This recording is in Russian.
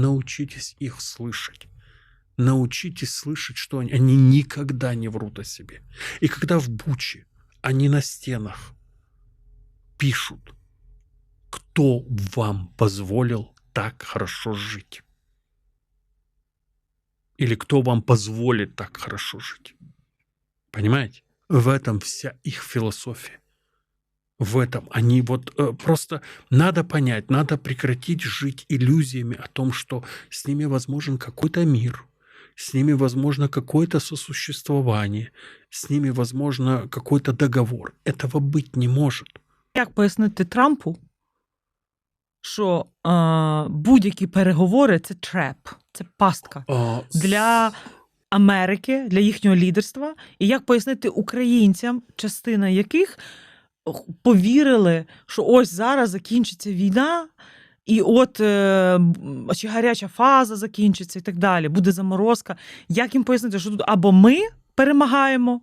научитесь их слышать. Научитесь слышать, что они, они никогда не врут о себе. И когда в Буче они на стенах пишут, кто вам позволил так хорошо жить? Или кто вам позволит так хорошо жить? Понимаете? В этом вся их философия В этом они вот э, просто надо понять, надо прекратить жить иллюзиями о том, что с ними возможен какой-то мир, с ними возможно какое-то сосуществование, с ними возможно какой-то договор. Этого быть не может. Як пояснити Трампу, що е, будь-які переговори це треп, це пастка А, для Америки, для їхнього лідерства, і як пояснити українцям, частина яких повірили, що ось зараз закінчиться війна, і от е, чи гаряча фаза закінчиться, і так далі, буде заморозка. Як їм пояснити, що тут або ми перемагаємо,